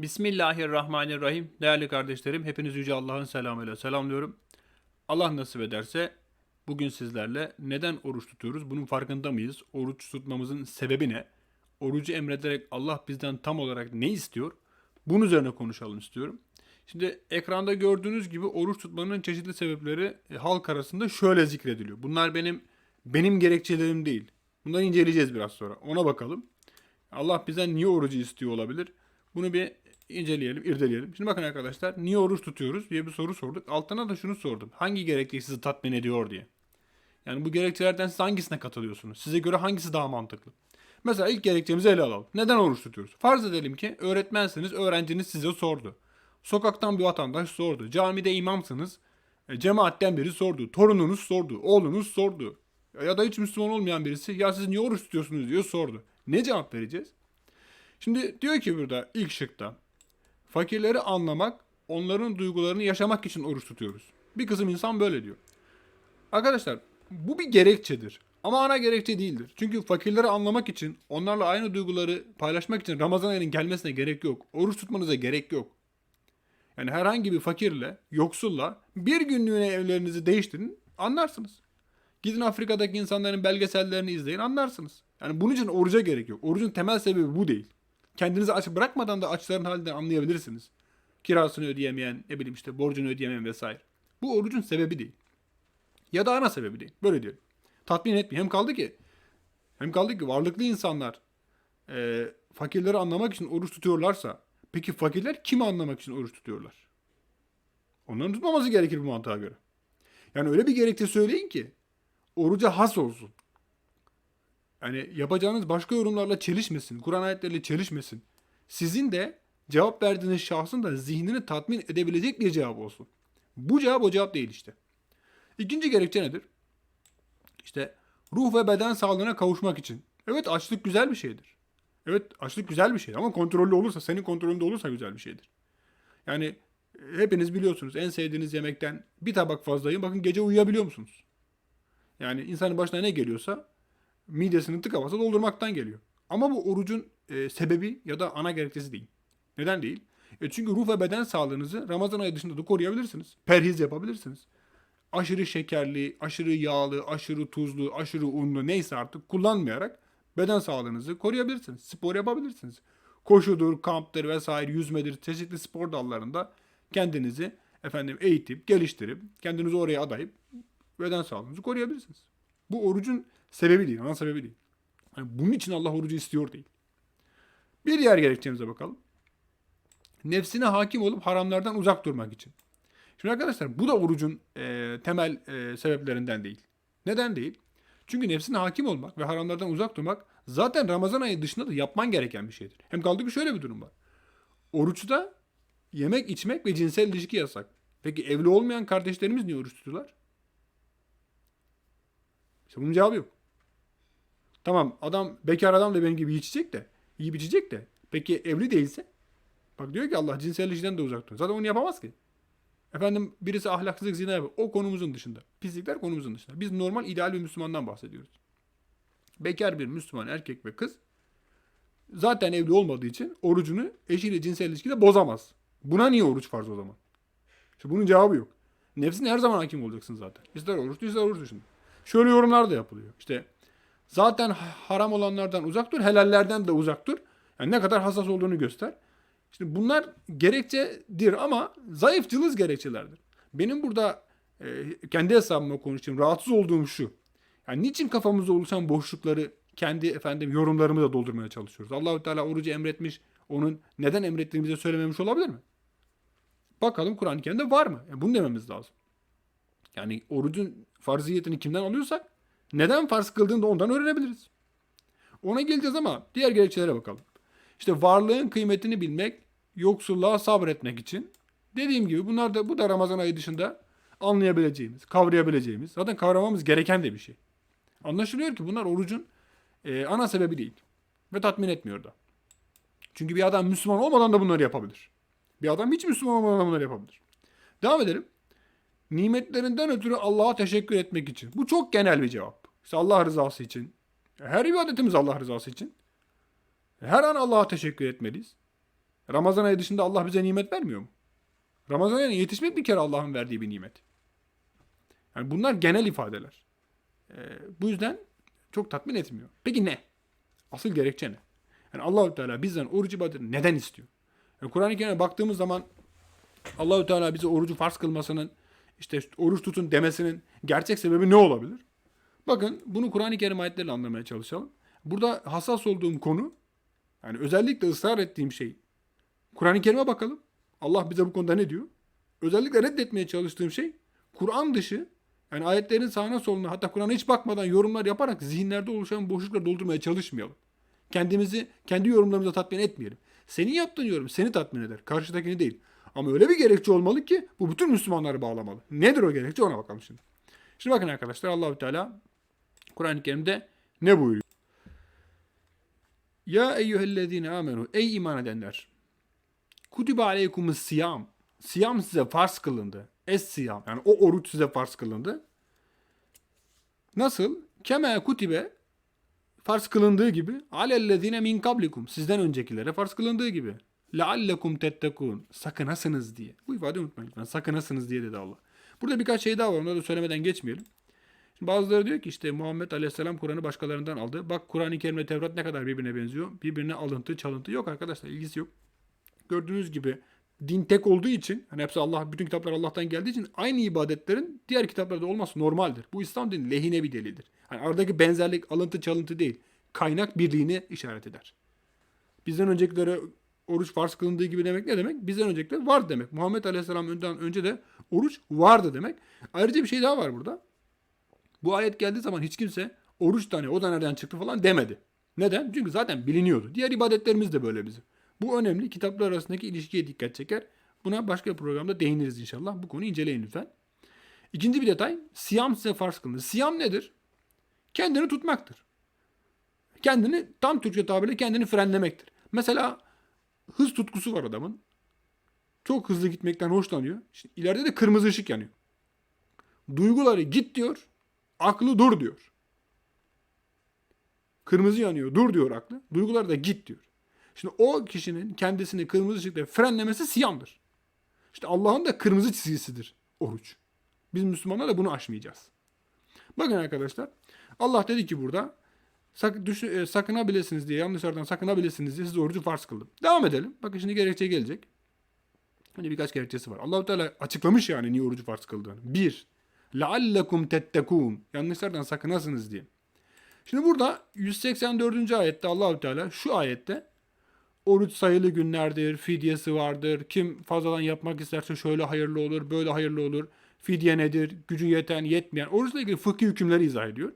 Bismillahirrahmanirrahim. Değerli kardeşlerim, hepiniz Yüce Allah'ın selamıyla selamlıyorum. Allah nasip ederse bugün sizlerle neden oruç tutuyoruz? Bunun farkında mıyız? Oruç tutmamızın sebebi ne? Orucu emrederek Allah bizden tam olarak ne istiyor? Bunun üzerine konuşalım istiyorum. Şimdi ekranda gördüğünüz gibi oruç tutmanın çeşitli sebepleri e, halk arasında şöyle zikrediliyor. Bunlar benim benim gerekçelerim değil. Bunları inceleyeceğiz biraz sonra. Ona bakalım. Allah bizden niye orucu istiyor olabilir? Bunu bir inceleyelim, irdeleyelim. Şimdi bakın arkadaşlar, niye oruç tutuyoruz diye bir soru sorduk. Altına da şunu sordum. Hangi gerekçe sizi tatmin ediyor diye. Yani bu gerekçelerden siz hangisine katılıyorsunuz? Size göre hangisi daha mantıklı? Mesela ilk gerekçemizi ele alalım. Neden oruç tutuyoruz? Farz edelim ki öğretmensiniz, öğrenciniz size sordu. Sokaktan bir vatandaş sordu. Camide imamsınız, e, cemaatten biri sordu. Torununuz sordu, oğlunuz sordu. Ya da hiç Müslüman olmayan birisi ya siz niye oruç tutuyorsunuz diyor sordu. Ne cevap vereceğiz? Şimdi diyor ki burada ilk şıkta fakirleri anlamak, onların duygularını yaşamak için oruç tutuyoruz. Bir kısım insan böyle diyor. Arkadaşlar bu bir gerekçedir. Ama ana gerekçe değildir. Çünkü fakirleri anlamak için, onlarla aynı duyguları paylaşmak için Ramazan ayının gelmesine gerek yok. Oruç tutmanıza gerek yok. Yani herhangi bir fakirle, yoksulla bir günlüğüne evlerinizi değiştirin anlarsınız. Gidin Afrika'daki insanların belgesellerini izleyin anlarsınız. Yani bunun için oruca gerek yok. Orucun temel sebebi bu değil. Kendinizi aç bırakmadan da açların halinden anlayabilirsiniz. Kirasını ödeyemeyen, ne bileyim işte borcunu ödeyemeyen vesaire. Bu orucun sebebi değil. Ya da ana sebebi değil. Böyle diyelim. Tatmin etmiyor. Hem kaldı ki hem kaldı ki varlıklı insanlar e, fakirleri anlamak için oruç tutuyorlarsa peki fakirler kimi anlamak için oruç tutuyorlar? Onların tutmaması gerekir bu mantığa göre. Yani öyle bir gerekçe söyleyin ki oruca has olsun. Yani yapacağınız başka yorumlarla çelişmesin. Kur'an ayetleriyle çelişmesin. Sizin de cevap verdiğiniz şahsın da zihnini tatmin edebilecek bir cevap olsun. Bu cevap o cevap değil işte. İkinci gerekçe nedir? İşte ruh ve beden sağlığına kavuşmak için. Evet açlık güzel bir şeydir. Evet açlık güzel bir şey ama kontrollü olursa, senin kontrolünde olursa güzel bir şeydir. Yani e, hepiniz biliyorsunuz en sevdiğiniz yemekten bir tabak fazla. Bakın gece uyuyabiliyor musunuz? Yani insanın başına ne geliyorsa midesini tıka doldurmaktan geliyor. Ama bu orucun e, sebebi ya da ana gerekçesi değil. Neden değil? E çünkü ruh ve beden sağlığınızı Ramazan ayı dışında da koruyabilirsiniz. Perhiz yapabilirsiniz. Aşırı şekerli, aşırı yağlı, aşırı tuzlu, aşırı unlu neyse artık kullanmayarak beden sağlığınızı koruyabilirsiniz. Spor yapabilirsiniz. Koşudur, kamptır vesaire, yüzmedir, çeşitli spor dallarında kendinizi efendim eğitip, geliştirip, kendinizi oraya adayıp beden sağlığınızı koruyabilirsiniz. Bu orucun sebebi değil, ana sebebi değil. Yani bunun için Allah orucu istiyor değil. Bir diğer gerekçemize bakalım. Nefsine hakim olup haramlardan uzak durmak için. Şimdi arkadaşlar bu da orucun e, temel e, sebeplerinden değil. Neden değil? Çünkü nefsine hakim olmak ve haramlardan uzak durmak zaten Ramazan ayı dışında da yapman gereken bir şeydir. Hem kaldı ki şöyle bir durum var. Oruçta yemek, içmek ve cinsel ilişki yasak. Peki evli olmayan kardeşlerimiz niye oruç tutuyorlar? İşte bunun cevabı yok. Tamam adam bekar adam da benim gibi içecek de, iyi içecek de. Peki evli değilse? Bak diyor ki Allah cinsel ilişkiden de uzak durun. Zaten onu yapamaz ki. Efendim birisi ahlaksızlık zina yapıyor. O konumuzun dışında. Pislikler konumuzun dışında. Biz normal ideal bir Müslümandan bahsediyoruz. Bekar bir Müslüman erkek ve kız zaten evli olmadığı için orucunu eşiyle cinsel ilişkide bozamaz. Buna niye oruç farz o zaman? İşte bunun cevabı yok. Nefsine her zaman hakim olacaksın zaten. İster oruç ister oruç dışında. Şöyle yorumlar da yapılıyor. İşte zaten haram olanlardan uzak dur, helallerden de uzak dur. Yani ne kadar hassas olduğunu göster. Şimdi bunlar gerekçedir ama zayıf cılız gerekçelerdir. Benim burada e, kendi hesabıma konuşayım. Rahatsız olduğum şu. Yani niçin kafamızda oluşan boşlukları kendi efendim yorumlarımızla doldurmaya çalışıyoruz? Allahü Teala orucu emretmiş. Onun neden emrettiğini bize söylememiş olabilir mi? Bakalım Kur'an-ı Kerim'de var mı? Yani bunu dememiz lazım. Yani orucun farziyetini kimden alıyorsak neden farz kıldığını da ondan öğrenebiliriz. Ona geleceğiz ama diğer gerekçelere bakalım. İşte varlığın kıymetini bilmek, yoksulluğa sabretmek için. Dediğim gibi bunlar da bu da Ramazan ayı dışında anlayabileceğimiz, kavrayabileceğimiz, zaten kavramamız gereken de bir şey. Anlaşılıyor ki bunlar orucun e, ana sebebi değil. Ve tatmin etmiyor da. Çünkü bir adam Müslüman olmadan da bunları yapabilir. Bir adam hiç Müslüman olmadan da bunları yapabilir. Devam edelim. Nimetlerinden ötürü Allah'a teşekkür etmek için. Bu çok genel bir cevap. İşte Allah rızası için. Her ibadetimiz Allah rızası için. Her an Allah'a teşekkür etmeliyiz. Ramazan ayı dışında Allah bize nimet vermiyor mu? Ramazan ayına yetişmek bir kere Allah'ın verdiği bir nimet. Yani bunlar genel ifadeler. Ee, bu yüzden çok tatmin etmiyor. Peki ne? Asıl gerekçe ne? Yani Allahü Teala bizden oruç ibadetini neden istiyor? Yani Kur'an-ı Kerim'e baktığımız zaman Allahü Teala bize orucu farz kılmasının işte oruç tutun demesinin gerçek sebebi ne olabilir? Bakın bunu Kur'an-ı Kerim ayetleriyle anlamaya çalışalım. Burada hassas olduğum konu yani özellikle ısrar ettiğim şey Kur'an-ı Kerim'e bakalım. Allah bize bu konuda ne diyor? Özellikle reddetmeye çalıştığım şey Kur'an dışı yani ayetlerin sağına soluna hatta Kur'an'a hiç bakmadan yorumlar yaparak zihinlerde oluşan boşlukları doldurmaya çalışmayalım. Kendimizi kendi yorumlarımıza tatmin etmeyelim. Senin yaptığın yorum seni tatmin eder. Karşıdakini değil. Ama öyle bir gerekçe olmalı ki bu bütün Müslümanları bağlamalı. Nedir o gerekçe ona bakalım şimdi. Şimdi bakın arkadaşlar Allahü Teala Kur'an-ı Kerim'de ne buyuruyor? Ya eyyühellezine amenu ey iman edenler kutibe aleykumus siyam siyam size farz kılındı. Es siyam yani o oruç size farz kılındı. Nasıl? Keme kutibe farz kılındığı gibi alellezine min kablikum sizden öncekilere farz kılındığı gibi. Leallekum tettekun sakınasınız diye. Bu ifadeyi unutmayın lütfen. Sakınasınız diye dedi Allah. Burada birkaç şey daha var. Onları da söylemeden geçmeyelim. Bazıları diyor ki işte Muhammed Aleyhisselam Kur'an'ı başkalarından aldı. Bak Kur'an-ı Kerim'le Tevrat ne kadar birbirine benziyor. Birbirine alıntı, çalıntı yok arkadaşlar. ilgisi yok. Gördüğünüz gibi din tek olduğu için hani hepsi Allah bütün kitaplar Allah'tan geldiği için aynı ibadetlerin diğer kitaplarda olması normaldir. Bu İslam dinin lehine bir delildir. Hani aradaki benzerlik alıntı çalıntı değil. Kaynak birliğini işaret eder. Bizden öncekilere oruç farz kılındığı gibi demek ne demek? Bizden öncekiler var demek. Muhammed Aleyhisselam önden önce de oruç vardı demek. Ayrıca bir şey daha var burada. Bu ayet geldiği zaman hiç kimse oruç tane o da nereden çıktı falan demedi. Neden? Çünkü zaten biliniyordu. Diğer ibadetlerimiz de böyle bizim. Bu önemli. Kitaplar arasındaki ilişkiye dikkat çeker. Buna başka bir programda değiniriz inşallah. Bu konuyu inceleyin lütfen. İkinci bir detay. Siyam size farz kılınır. Siyam nedir? Kendini tutmaktır. Kendini tam Türkçe tabirle kendini frenlemektir. Mesela hız tutkusu var adamın. Çok hızlı gitmekten hoşlanıyor. Şimdi ileride de kırmızı ışık yanıyor. Duyguları git diyor. Aklı dur diyor. Kırmızı yanıyor. Dur diyor aklı. Duygular da git diyor. Şimdi o kişinin kendisini kırmızı ışıkta frenlemesi siyamdır. İşte Allah'ın da kırmızı çizgisidir oruç. Biz Müslümanlar da bunu aşmayacağız. Bakın arkadaşlar. Allah dedi ki burada sak, düş, e, sakınabilirsiniz diye yanlışlardan sakınabilirsiniz diye size orucu farz kıldım. Devam edelim. Bakın şimdi gerekçe gelecek. Hani birkaç gerekçesi var. Allah-u Teala açıklamış yani niye orucu farz kıldığını. Bir, لَعَلَّكُمْ تَتَّكُونَ Yanlışlardan sakınasınız diye. Şimdi burada 184. ayette Allahü Teala şu ayette oruç sayılı günlerdir, fidyesi vardır. Kim fazladan yapmak isterse şöyle hayırlı olur, böyle hayırlı olur. Fidye nedir? Gücü yeten, yetmeyen. Oruçla ilgili fıkhi hükümleri izah ediyor.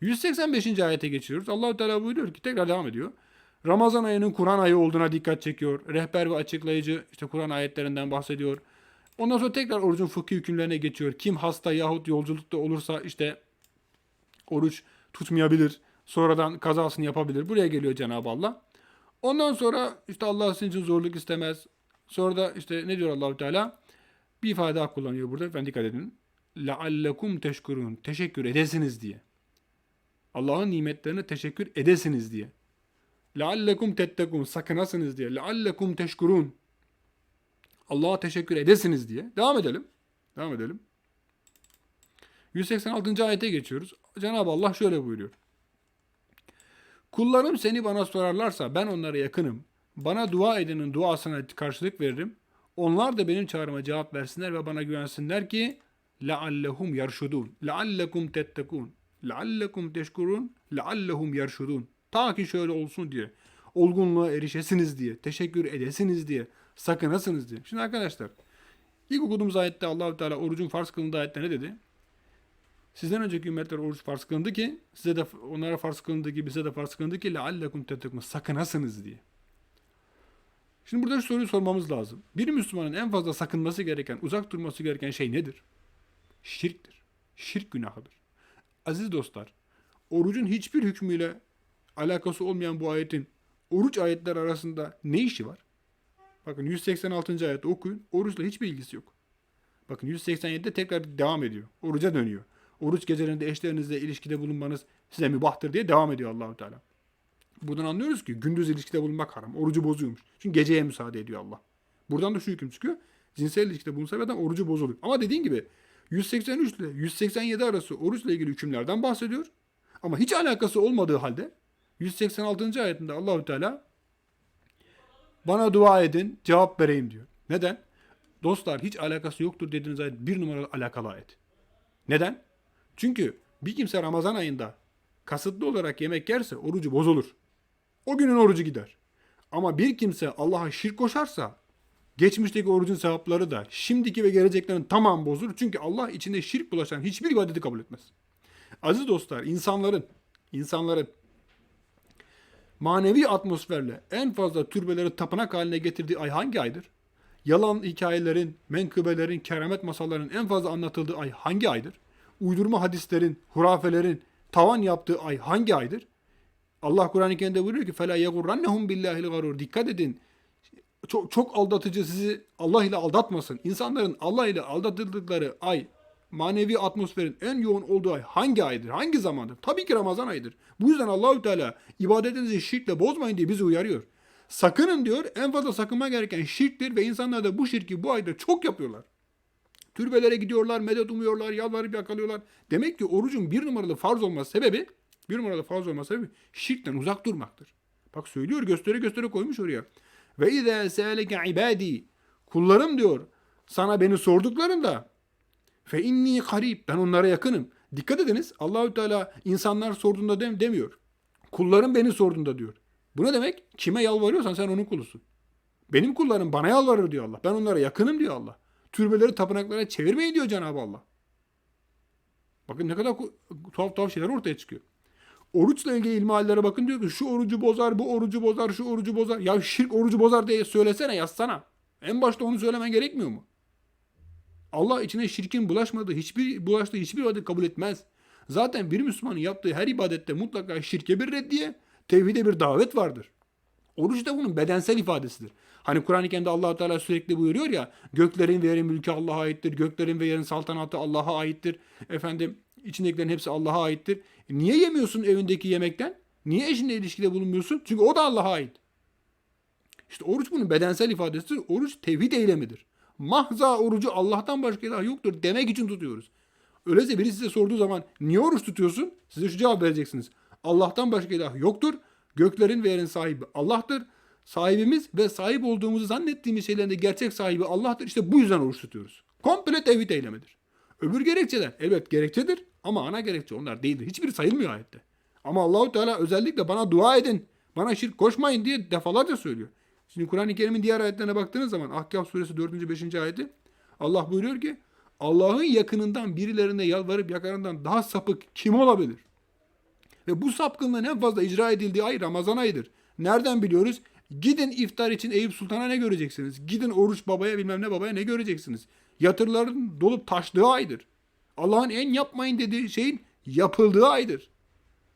185. ayete geçiyoruz. Allahü Teala buyuruyor ki tekrar devam ediyor. Ramazan ayının Kur'an ayı olduğuna dikkat çekiyor. Rehber ve açıklayıcı işte Kur'an ayetlerinden bahsediyor. Ondan sonra tekrar orucun fıkhi hükümlerine geçiyor. Kim hasta yahut yolculukta olursa işte oruç tutmayabilir. Sonradan kazasını yapabilir. Buraya geliyor Cenab-ı Allah. Ondan sonra işte Allah sizin için zorluk istemez. Sonra da işte ne diyor Allahu Teala? Bir ifade daha kullanıyor burada. Ben dikkat edin. لَعَلَّكُمْ teşkurun. Teşekkür edesiniz diye. Allah'ın nimetlerine teşekkür edesiniz diye. لَعَلَّكُمْ تَتَّقُونَ Sakınasınız diye. لَعَلَّكُمْ teşkurun. Allah'a teşekkür edesiniz diye. Devam edelim. Devam edelim. 186. ayete geçiyoruz. Cenab-ı Allah şöyle buyuruyor. Kullarım seni bana sorarlarsa ben onlara yakınım. Bana dua edenin duasına karşılık veririm. Onlar da benim çağrıma cevap versinler ve bana güvensinler ki لَعَلَّهُمْ يَرْشُدُونَ لَعَلَّكُمْ تَتَّقُونَ لَعَلَّكُمْ تَشْكُرُونَ لَعَلَّهُمْ يَرْشُدُونَ Ta ki şöyle olsun diye. Olgunluğa erişesiniz diye. Teşekkür edesiniz diye. Sakınasınız diye. Şimdi arkadaşlar ilk okuduğumuz ayette allah Teala orucun farz kılındığı ayette ne dedi? Sizden önceki ümmetler oruç farz kılındı ki size de onlara farz kılındığı gibi size de farz kılındı ki leallekum tettekun sakınasınız diye. Şimdi burada şu soruyu sormamız lazım. Bir Müslümanın en fazla sakınması gereken, uzak durması gereken şey nedir? Şirktir. Şirk günahıdır. Aziz dostlar, orucun hiçbir hükmüyle alakası olmayan bu ayetin oruç ayetler arasında ne işi var? Bakın 186. ayette okuyun. Oruçla hiçbir ilgisi yok. Bakın 187'de tekrar devam ediyor. Oruca dönüyor. Oruç gecelerinde eşlerinizle ilişkide bulunmanız size mübahtır diye devam ediyor Allahu Teala. Buradan anlıyoruz ki gündüz ilişkide bulunmak haram. Orucu bozuyormuş. Çünkü geceye müsaade ediyor Allah. Buradan da şu hüküm çıkıyor. Cinsel ilişkide bulunsa adam orucu bozuluyor. Ama dediğin gibi 183 ile 187 arası oruçla ilgili hükümlerden bahsediyor. Ama hiç alakası olmadığı halde 186. ayetinde Allahü Teala bana dua edin cevap vereyim diyor. Neden? Dostlar hiç alakası yoktur dediğiniz ayet bir numaralı alakalı ayet. Neden? Çünkü bir kimse Ramazan ayında kasıtlı olarak yemek yerse orucu bozulur. O günün orucu gider. Ama bir kimse Allah'a şirk koşarsa geçmişteki orucun sevapları da şimdiki ve geleceklerin tamam bozulur. Çünkü Allah içinde şirk bulaşan hiçbir ibadeti kabul etmez. Aziz dostlar insanların insanların manevi atmosferle en fazla türbeleri tapınak haline getirdiği ay hangi aydır? Yalan hikayelerin, menkıbelerin, keramet masallarının en fazla anlatıldığı ay hangi aydır? Uydurma hadislerin, hurafelerin tavan yaptığı ay hangi aydır? Allah Kur'an-ı Kerim'de buyuruyor ki فَلَا يَغُرَّنَّهُمْ بِاللّٰهِ الْغَرُورِ Dikkat edin. Çok, çok aldatıcı sizi Allah ile aldatmasın. İnsanların Allah ile aldatıldıkları ay, manevi atmosferin en yoğun olduğu ay hangi aydır? Hangi zamandır? Tabii ki Ramazan ayıdır. Bu yüzden Allahü Teala ibadetinizi şirkle bozmayın diye bizi uyarıyor. Sakının diyor en fazla sakınma gereken şirktir ve insanlar da bu şirki bu ayda çok yapıyorlar. Türbelere gidiyorlar, medet umuyorlar, yalvarıp yakalıyorlar. Demek ki orucun bir numaralı farz olması sebebi, bir numaralı farz olması sebebi şirkten uzak durmaktır. Bak söylüyor göstere göstere koymuş oraya. Ve izâ se'eleke ibâdî. Kullarım diyor sana beni sorduklarında fe inni karib ben onlara yakınım. Dikkat ediniz Allahü Teala insanlar sorduğunda dem demiyor. Kullarım beni sorduğunda diyor. Bu ne demek? Kime yalvarıyorsan sen onun kulusun. Benim kullarım bana yalvarır diyor Allah. Ben onlara yakınım diyor Allah. Türbeleri tapınaklara çevirmeyin diyor Cenab-ı Allah. Bakın ne kadar tuhaf tuhaf şeyler ortaya çıkıyor. Oruçla ilgili ilmihallere bakın diyor ki şu orucu bozar, bu orucu bozar, şu orucu bozar. Ya şirk orucu bozar diye söylesene, yazsana. En başta onu söylemen gerekmiyor mu? Allah içine şirkin bulaşmadığı, hiçbir bulaştığı hiçbir ibadet kabul etmez. Zaten bir Müslümanın yaptığı her ibadette mutlaka şirke bir reddiye, tevhide bir davet vardır. Oruç da bunun bedensel ifadesidir. Hani Kur'an-ı Kerim'de allah Teala sürekli buyuruyor ya, göklerin ve yerin mülkü Allah'a aittir, göklerin ve yerin saltanatı Allah'a aittir. Efendim, içindekilerin hepsi Allah'a aittir. E niye yemiyorsun evindeki yemekten? Niye eşinle ilişkide bulunmuyorsun? Çünkü o da Allah'a ait. İşte oruç bunun bedensel ifadesidir. Oruç tevhid eylemidir. Mahza orucu Allah'tan başka ilah yoktur demek için tutuyoruz. Öyleyse biri size sorduğu zaman niye oruç tutuyorsun? Size şu cevap vereceksiniz. Allah'tan başka ilah yoktur. Göklerin ve yerin sahibi Allah'tır. Sahibimiz ve sahip olduğumuzu zannettiğimiz şeylerin de gerçek sahibi Allah'tır. İşte bu yüzden oruç tutuyoruz. Komple tevhid eylemidir. Öbür gerekçeler elbet gerekçedir ama ana gerekçe onlar değildir. Hiçbiri sayılmıyor ayette. Ama Allahu Teala özellikle bana dua edin, bana şirk koşmayın diye defalarca söylüyor. Şimdi Kur'an-ı Kerim'in diğer ayetlerine baktığınız zaman Ahkaf suresi 4. 5. ayeti Allah buyuruyor ki Allah'ın yakınından birilerine yalvarıp yakarından daha sapık kim olabilir? Ve bu sapkınlığın en fazla icra edildiği ay Ramazan ayıdır. Nereden biliyoruz? Gidin iftar için Eyüp Sultan'a ne göreceksiniz? Gidin oruç babaya bilmem ne babaya ne göreceksiniz? Yatırların dolup taştığı aydır. Allah'ın en yapmayın dediği şeyin yapıldığı aydır.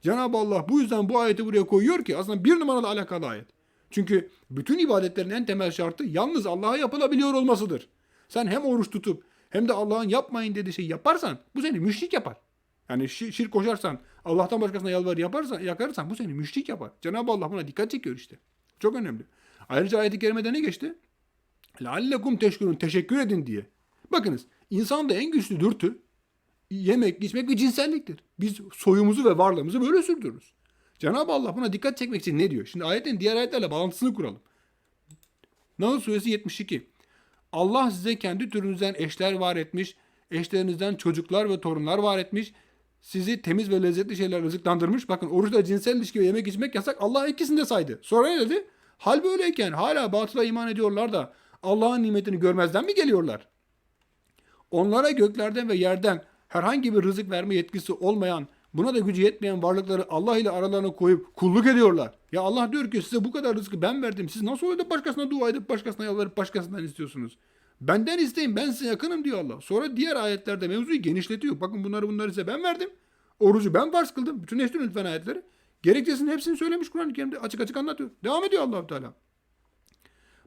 Cenab-ı Allah bu yüzden bu ayeti buraya koyuyor ki aslında bir numaralı alakalı ayet. Çünkü bütün ibadetlerin en temel şartı yalnız Allah'a yapılabiliyor olmasıdır. Sen hem oruç tutup hem de Allah'ın yapmayın dediği şeyi yaparsan bu seni müşrik yapar. Yani şi- şirk koşarsan, Allah'tan başkasına yalvar yaparsan, yakarırsan bu seni müşrik yapar. Cenab-ı Allah buna dikkat çekiyor işte. Çok önemli. Ayrıca ayet-i kerimede ne geçti? لَعَلَّكُمْ teşkurun Teşekkür edin diye. Bakınız insanda en güçlü dürtü yemek, içmek ve cinselliktir. Biz soyumuzu ve varlığımızı böyle sürdürürüz. Cenab-ı Allah buna dikkat çekmek için ne diyor? Şimdi ayetin diğer ayetlerle bağlantısını kuralım. Nahl suresi 72. Allah size kendi türünüzden eşler var etmiş, eşlerinizden çocuklar ve torunlar var etmiş, sizi temiz ve lezzetli şeyler rızıklandırmış. Bakın oruçta cinsel ilişki ve yemek içmek yasak. Allah ikisini de saydı. Sonra ne dedi? Hal böyleyken hala batıla iman ediyorlar da Allah'ın nimetini görmezden mi geliyorlar? Onlara göklerden ve yerden herhangi bir rızık verme yetkisi olmayan, buna da gücü yetmeyen varlıkları Allah ile aralarına koyup kulluk ediyorlar. Ya Allah diyor ki size bu kadar rızkı ben verdim. Siz nasıl öyle başkasına dua edip başkasına yalvarıp başkasından istiyorsunuz? Benden isteyin ben size yakınım diyor Allah. Sonra diğer ayetlerde mevzuyu genişletiyor. Bakın bunları bunları size ben verdim. Orucu ben farz kıldım. Bütünleştirin lütfen ayetleri. Gerekçesinin hepsini söylemiş Kur'an-ı Kerim'de açık açık anlatıyor. Devam ediyor allah Teala.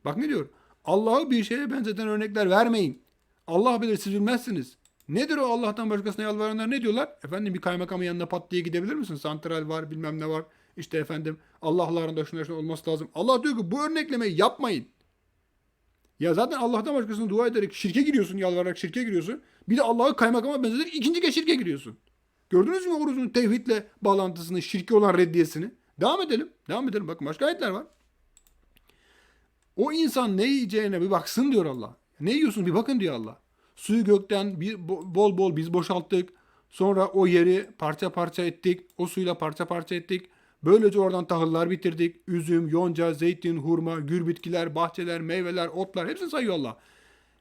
Bak ne diyor? Allah'ı bir şeye benzeten örnekler vermeyin. Allah bilir siz bilmezsiniz. Nedir o Allah'tan başkasına yalvaranlar ne diyorlar? Efendim bir kaymakamın yanına pat diye gidebilir misin? Santral var bilmem ne var. İşte efendim Allah'larında şunlar şunlar olması lazım. Allah diyor ki bu örneklemeyi yapmayın. Ya zaten Allah'tan başkasına dua ederek şirke giriyorsun, yalvararak şirke giriyorsun. Bir de Allah'ı kaymakama benzederek ikinci kez şirke giriyorsun. Gördünüz mü orucun tevhidle bağlantısını, şirke olan reddiyesini? Devam edelim. Devam edelim. Bakın başka ayetler var. O insan ne yiyeceğine bir baksın diyor Allah. Ne yiyorsun bir bakın diyor Allah. Suyu gökten bol bol biz boşalttık. Sonra o yeri parça parça ettik. O suyla parça parça ettik. Böylece oradan tahıllar bitirdik. Üzüm, yonca, zeytin, hurma, gür bitkiler, bahçeler, meyveler, otlar hepsini sayıyor Allah.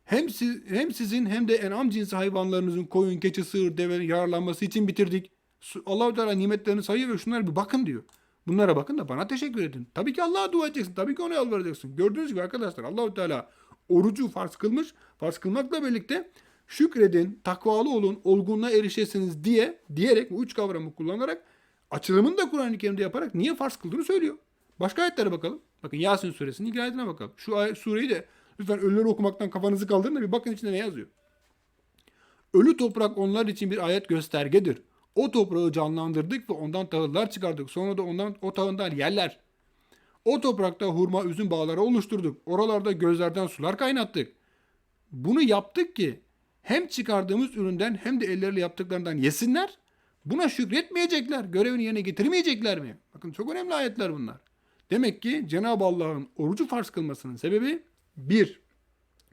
Hem, siz, hem sizin hem de enam cinsi hayvanlarınızın koyun, keçi, sığır, devenin yararlanması için bitirdik. Allah-u Teala nimetlerini sayıyor ve şunlara bir bakın diyor. Bunlara bakın da bana teşekkür edin. Tabii ki Allah'a dua edeceksin. Tabii ki ona yalvaracaksın. Gördüğünüz gibi arkadaşlar Allahu Teala orucu farz kılmış. Farz kılmakla birlikte şükredin, takvalı olun, olgunluğa erişesiniz diye diyerek bu üç kavramı kullanarak açılımını da Kur'an-ı Kerim'de yaparak niye farz kıldığını söylüyor. Başka ayetlere bakalım. Bakın Yasin suresinin ilk ayetine bakalım. Şu ayet, sureyi de lütfen ölüleri okumaktan kafanızı kaldırın da bir bakın içinde ne yazıyor. Ölü toprak onlar için bir ayet göstergedir. O toprağı canlandırdık ve ondan tahıllar çıkardık. Sonra da ondan o tahıldan yerler. O toprakta hurma üzüm bağları oluşturduk. Oralarda gözlerden sular kaynattık. Bunu yaptık ki hem çıkardığımız üründen hem de elleriyle yaptıklarından yesinler. Buna şükretmeyecekler. Görevini yerine getirmeyecekler mi? Bakın çok önemli ayetler bunlar. Demek ki Cenab-ı Allah'ın orucu farz kılmasının sebebi bir,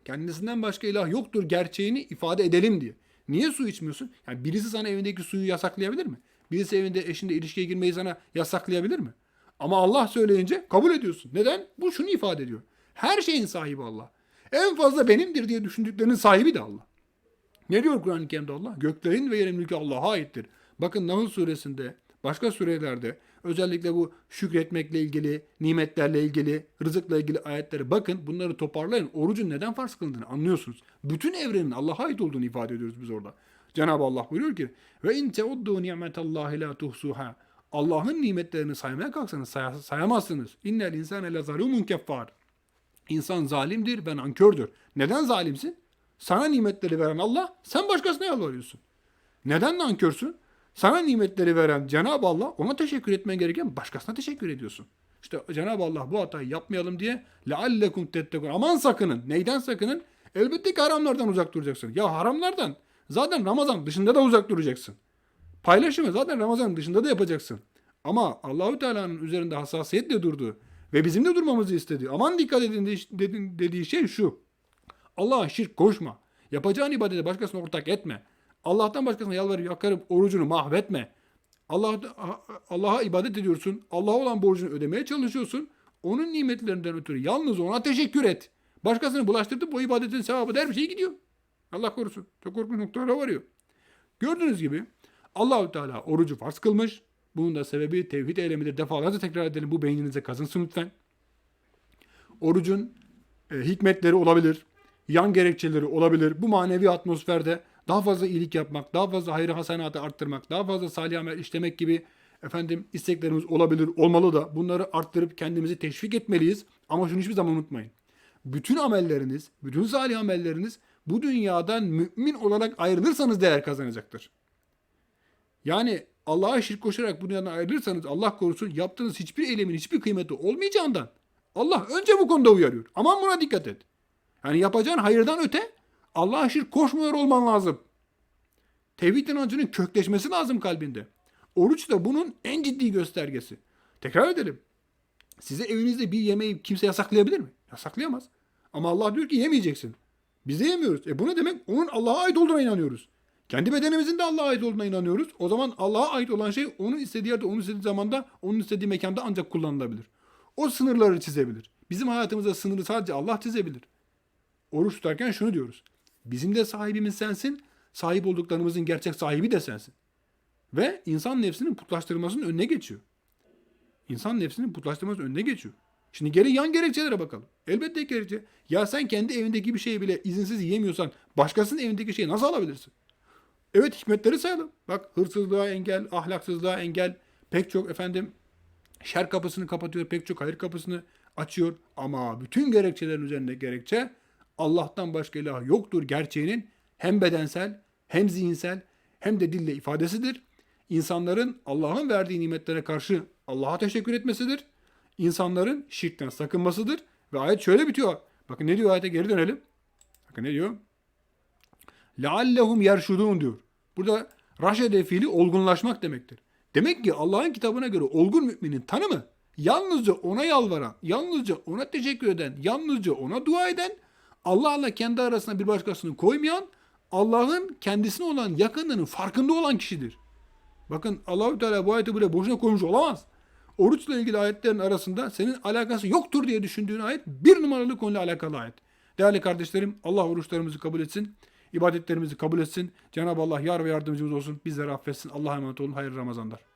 kendisinden başka ilah yoktur gerçeğini ifade edelim diye. Niye su içmiyorsun? Yani birisi sana evindeki suyu yasaklayabilir mi? Birisi evinde eşinde ilişkiye girmeyi sana yasaklayabilir mi? Ama Allah söyleyince kabul ediyorsun. Neden? Bu şunu ifade ediyor. Her şeyin sahibi Allah. En fazla benimdir diye düşündüklerinin sahibi de Allah. Ne diyor Kur'an-ı Kerim'de Allah? Göklerin ve yerin mülkü Allah'a aittir. Bakın Nahl suresinde, başka surelerde özellikle bu şükretmekle ilgili, nimetlerle ilgili, rızıkla ilgili ayetleri bakın bunları toparlayın. Orucun neden farz kılındığını anlıyorsunuz. Bütün evrenin Allah'a ait olduğunu ifade ediyoruz biz orada. Cenab-ı Allah buyuruyor ki ve in teuddu nimetallahi la tuhsuha. Allah'ın nimetlerini saymaya kalksanız say- sayamazsınız. İnnel insane le zalumun keffar. İnsan zalimdir ve nankördür. Neden zalimsin? Sana nimetleri veren Allah, sen başkasına yalvarıyorsun. Neden nankörsün? Sana nimetleri veren Cenab-ı Allah, ona teşekkür etmen gereken başkasına teşekkür ediyorsun. İşte Cenab-ı Allah bu hatayı yapmayalım diye leallekum tettekun. Aman sakının. Neyden sakının? Elbette ki haramlardan uzak duracaksın. Ya haramlardan zaten Ramazan dışında da uzak duracaksın. Paylaşımı zaten Ramazan dışında da yapacaksın. Ama Allahü Teala'nın üzerinde hassasiyetle durduğu ve bizim de durmamızı istediği, aman dikkat edin dediği- şey şu. Allah'a şirk koşma. Yapacağın ibadete başkasına ortak etme. Allah'tan başkasına yalvarıp yakarıp orucunu mahvetme. Allah Allah'a ibadet ediyorsun. Allah'a olan borcunu ödemeye çalışıyorsun. Onun nimetlerinden ötürü yalnız ona teşekkür et. Başkasını bulaştırdıp o ibadetin sevabı da her bir şey gidiyor. Allah korusun. Çok korkunç noktalara varıyor. Gördüğünüz gibi Allahü Teala orucu farz kılmış. Bunun da sebebi tevhid eylemidir. Defalarca tekrar edelim. Bu beyninize kazınsın lütfen. Orucun e, hikmetleri olabilir. Yan gerekçeleri olabilir. Bu manevi atmosferde daha fazla iyilik yapmak, daha fazla hayır hasenatı arttırmak, daha fazla salih amel işlemek gibi efendim isteklerimiz olabilir, olmalı da bunları arttırıp kendimizi teşvik etmeliyiz. Ama şunu hiçbir zaman unutmayın. Bütün amelleriniz, bütün salih amelleriniz bu dünyadan mümin olarak ayrılırsanız değer kazanacaktır. Yani Allah'a şirk koşarak bu dünyadan ayrılırsanız Allah korusun yaptığınız hiçbir eylemin hiçbir kıymeti olmayacağından Allah önce bu konuda uyarıyor. Aman buna dikkat et. Yani yapacağın hayırdan öte Allah'a şirk koşmuyor olman lazım. Tevhid inancının kökleşmesi lazım kalbinde. Oruç da bunun en ciddi göstergesi. Tekrar edelim. Size evinizde bir yemeği kimse yasaklayabilir mi? Yasaklayamaz. Ama Allah diyor ki yemeyeceksin. Biz de yemiyoruz. E bu ne demek? Onun Allah'a ait olduğuna inanıyoruz. Kendi bedenimizin de Allah'a ait olduğuna inanıyoruz. O zaman Allah'a ait olan şey onun istediği yerde, onun istediği zamanda, onun istediği mekanda ancak kullanılabilir. O sınırları çizebilir. Bizim hayatımızda sınırı sadece Allah çizebilir. Oruç tutarken şunu diyoruz. Bizim de sahibimiz sensin, sahip olduklarımızın gerçek sahibi de sensin. Ve insan nefsinin putlaştırılmasının önüne geçiyor. İnsan nefsinin putlaştırılmasının önüne geçiyor. Şimdi geri yan gerekçelere bakalım. Elbette gerekçe. Ya sen kendi evindeki bir şeyi bile izinsiz yiyemiyorsan başkasının evindeki şeyi nasıl alabilirsin? Evet hikmetleri sayalım. Bak hırsızlığa engel, ahlaksızlığa engel, pek çok efendim şer kapısını kapatıyor, pek çok hayır kapısını açıyor. Ama bütün gerekçelerin üzerinde gerekçe Allah'tan başka ilah yoktur gerçeğinin hem bedensel hem zihinsel hem de dille ifadesidir. İnsanların Allah'ın verdiği nimetlere karşı Allah'a teşekkür etmesidir. İnsanların şirkten sakınmasıdır. Ve ayet şöyle bitiyor. Bakın ne diyor ayete geri dönelim. Bakın ne diyor? Leallehum yerşudun diyor. Burada raşede fiili olgunlaşmak demektir. Demek ki Allah'ın kitabına göre olgun müminin tanımı yalnızca ona yalvaran, yalnızca ona teşekkür eden, yalnızca ona dua eden, Allah'la kendi arasına bir başkasını koymayan, Allah'ın kendisine olan yakınlığının farkında olan kişidir. Bakın Allahü Teala bu ayeti buraya boşuna koymuş olamaz. Oruçla ilgili ayetlerin arasında senin alakası yoktur diye düşündüğün ayet bir numaralı konuyla alakalı ayet. Değerli kardeşlerim Allah oruçlarımızı kabul etsin ibadetlerimizi kabul etsin. Cenab-ı Allah yar ve yardımcımız olsun. Bizleri affetsin. Allah'a emanet olun. Hayırlı Ramazanlar.